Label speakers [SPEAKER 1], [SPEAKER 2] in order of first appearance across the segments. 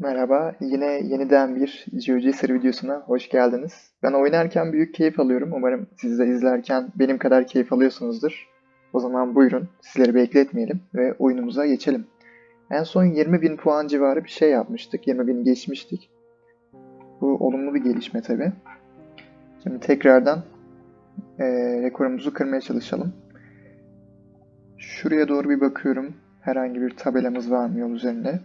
[SPEAKER 1] Merhaba, yine yeniden bir GeoGesir videosuna hoş geldiniz. Ben oynarken büyük keyif alıyorum. Umarım siz de izlerken benim kadar keyif alıyorsunuzdur. O zaman buyurun, sizleri bekletmeyelim ve oyunumuza geçelim. En son 20.000 puan civarı bir şey yapmıştık. 20.000 geçmiştik. Bu olumlu bir gelişme tabi. Şimdi tekrardan eee, rekorumuzu kırmaya çalışalım. Şuraya doğru bir bakıyorum. Herhangi bir tabelamız var mı yol üzerinde?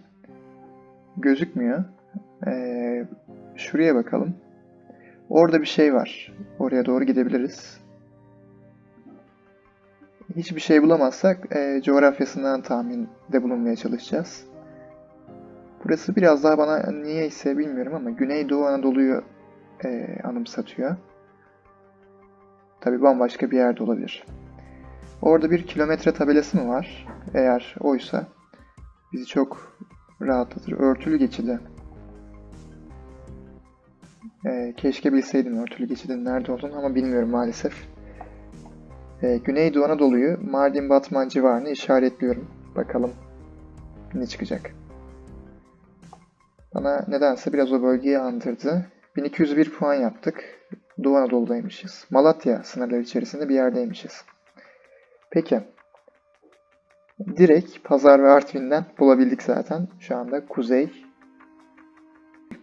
[SPEAKER 1] Gözükmüyor. Ee, şuraya bakalım. Orada bir şey var. Oraya doğru gidebiliriz. Hiçbir şey bulamazsak e, coğrafyasından tahminde bulunmaya çalışacağız. Burası biraz daha bana niyeyse bilmiyorum ama Güneydoğu Anadolu'yu e, anımsatıyor. Tabi bambaşka bir yerde olabilir. Orada bir kilometre tabelası mı var? Eğer oysa bizi çok rahatlatır. Örtülü geçidi. Ee, keşke bilseydim örtülü geçidin nerede olduğunu ama bilmiyorum maalesef. Ee, Güneydoğu Anadolu'yu Mardin Batman civarını işaretliyorum. Bakalım ne çıkacak. Bana nedense biraz o bölgeyi andırdı. 1201 puan yaptık. Doğu Anadolu'daymışız. Malatya sınırları içerisinde bir yerdeymişiz. Peki. Direkt Pazar ve Artvin'den bulabildik zaten. Şu anda kuzey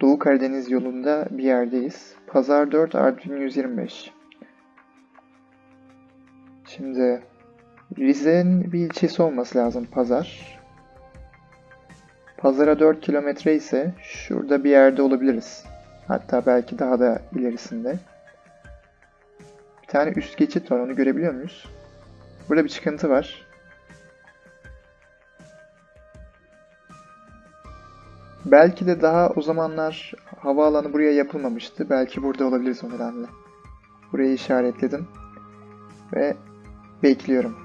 [SPEAKER 1] Doğu Karadeniz yolunda bir yerdeyiz. Pazar 4, Artvin 125. Şimdi Rize'nin bir ilçesi olması lazım Pazar. Pazara 4 kilometre ise şurada bir yerde olabiliriz. Hatta belki daha da ilerisinde. Bir tane üst geçit var onu görebiliyor muyuz? Burada bir çıkıntı var. Belki de daha o zamanlar havaalanı buraya yapılmamıştı. Belki burada olabiliriz o nedenle. Burayı işaretledim. Ve bekliyorum.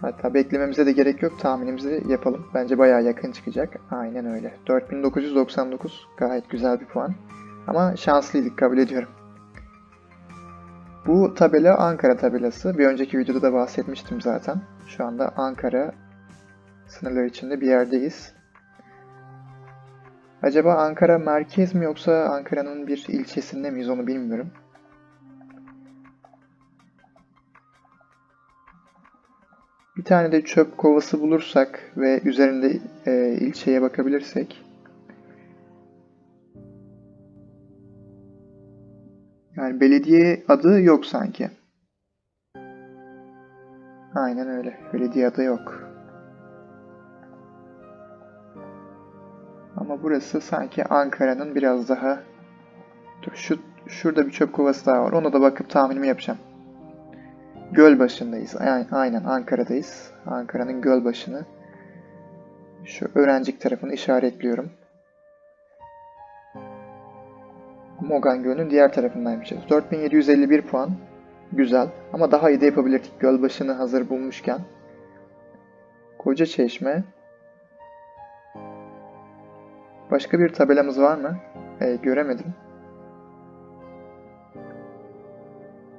[SPEAKER 1] Hatta beklememize de gerek yok. Tahminimizi yapalım. Bence bayağı yakın çıkacak. Aynen öyle. 4999 gayet güzel bir puan. Ama şanslıydık kabul ediyorum. Bu tabela Ankara tabelası. Bir önceki videoda da bahsetmiştim zaten. Şu anda Ankara sınırları içinde bir yerdeyiz. Acaba Ankara merkez mi yoksa Ankara'nın bir ilçesinde miyiz onu bilmiyorum. Bir tane de çöp kovası bulursak ve üzerinde e, ilçeye bakabilirsek. Yani belediye adı yok sanki. Aynen öyle. Belediye adı yok. Ama burası sanki Ankara'nın biraz daha... Dur şu, şurada bir çöp kovası daha var. Ona da bakıp tahminimi yapacağım. Gölbaşı'ndayız. Aynen, aynen Ankara'dayız. Ankara'nın Gölbaşı'nı. Şu öğrencik tarafını işaretliyorum. Mogan Gölü'nün diğer tarafındaymışız. 4751 puan. Güzel. Ama daha iyi de yapabilirdik. Gölbaşı'nı hazır bulmuşken. Koca Çeşme. Başka bir tabelamız var mı? Ee, göremedim.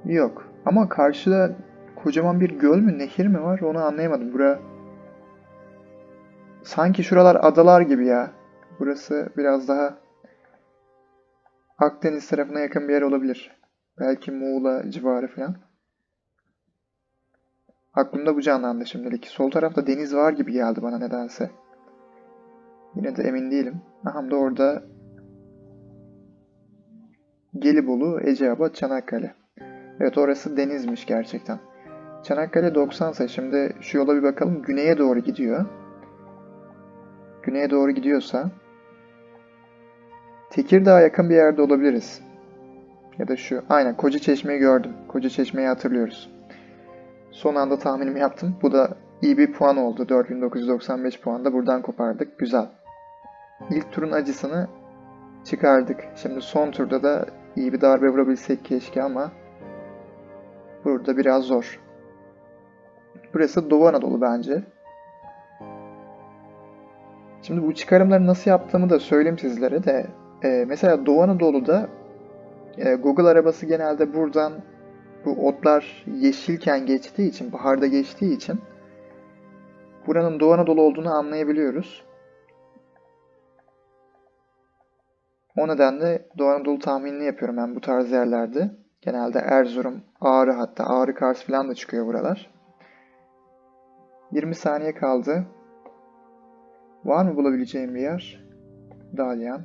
[SPEAKER 1] Yok. Ama karşıda kocaman bir göl mü, nehir mi var? Onu anlayamadım. Bura sanki şuralar adalar gibi ya. Burası biraz daha Akdeniz tarafına yakın bir yer olabilir. Belki Muğla civarı falan. Aklımda bu canlandı şimdilik. Sol tarafta deniz var gibi geldi bana nedense. Yine de emin değilim. Aha da orada Gelibolu, Eceabat, Çanakkale. Evet orası denizmiş gerçekten. Çanakkale 90 ise şimdi şu yola bir bakalım. Güneye doğru gidiyor. Güneye doğru gidiyorsa Tekirdağ'a yakın bir yerde olabiliriz. Ya da şu. Aynen Koca Çeşme'yi gördüm. Koca Çeşme'yi hatırlıyoruz. Son anda tahminimi yaptım. Bu da iyi bir puan oldu. 4995 puan da buradan kopardık. Güzel. İlk turun acısını çıkardık. Şimdi son turda da iyi bir darbe vurabilsek keşke ama burada biraz zor. Burası Doğu Anadolu bence. Şimdi bu çıkarımları nasıl yaptığımı da söyleyeyim sizlere de. Ee, mesela Doğu Anadolu'da e, Google arabası genelde buradan bu otlar yeşilken geçtiği için, baharda geçtiği için buranın Doğu Anadolu olduğunu anlayabiliyoruz. O nedenle Doğu Anadolu tahminini yapıyorum ben bu tarz yerlerde. Genelde Erzurum, Ağrı hatta Ağrı Kars falan da çıkıyor buralar. 20 saniye kaldı. Var mı bulabileceğim bir yer? Dalyan.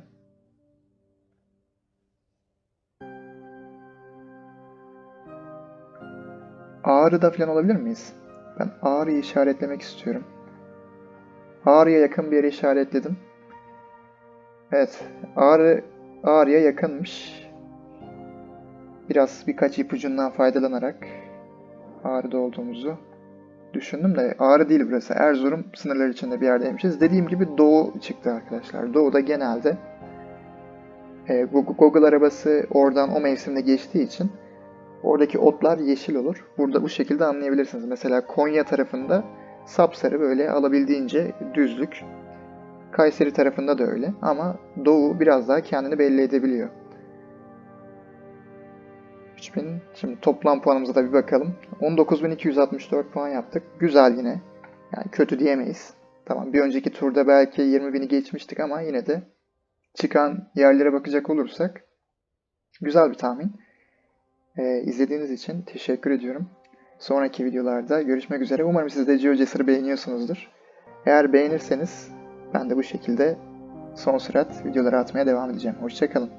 [SPEAKER 1] Ağrı'da falan olabilir miyiz? Ben Ağrı'yı işaretlemek istiyorum. Ağrı'ya yakın bir yere işaretledim. Evet, Ağrı Ağrı'ya yakınmış. Biraz birkaç ipucundan faydalanarak Ağrı'da olduğumuzu düşündüm de Ağrı değil burası. Erzurum sınırları içinde bir yerdeymişiz. Dediğim gibi Doğu çıktı arkadaşlar. Doğu'da genelde e, Google arabası oradan o mevsimde geçtiği için oradaki otlar yeşil olur. Burada bu şekilde anlayabilirsiniz. Mesela Konya tarafında sapsarı böyle alabildiğince düzlük. Kayseri tarafında da öyle ama Doğu biraz daha kendini belli edebiliyor. 3000. Şimdi toplam puanımıza da bir bakalım. 19.264 puan yaptık. Güzel yine. Yani kötü diyemeyiz. Tamam bir önceki turda belki 20.000'i geçmiştik ama yine de çıkan yerlere bakacak olursak güzel bir tahmin. Ee, izlediğiniz için teşekkür ediyorum. Sonraki videolarda görüşmek üzere. Umarım siz de GeoGester'ı beğeniyorsunuzdur. Eğer beğenirseniz ben de bu şekilde son sürat videoları atmaya devam edeceğim. Hoşçakalın.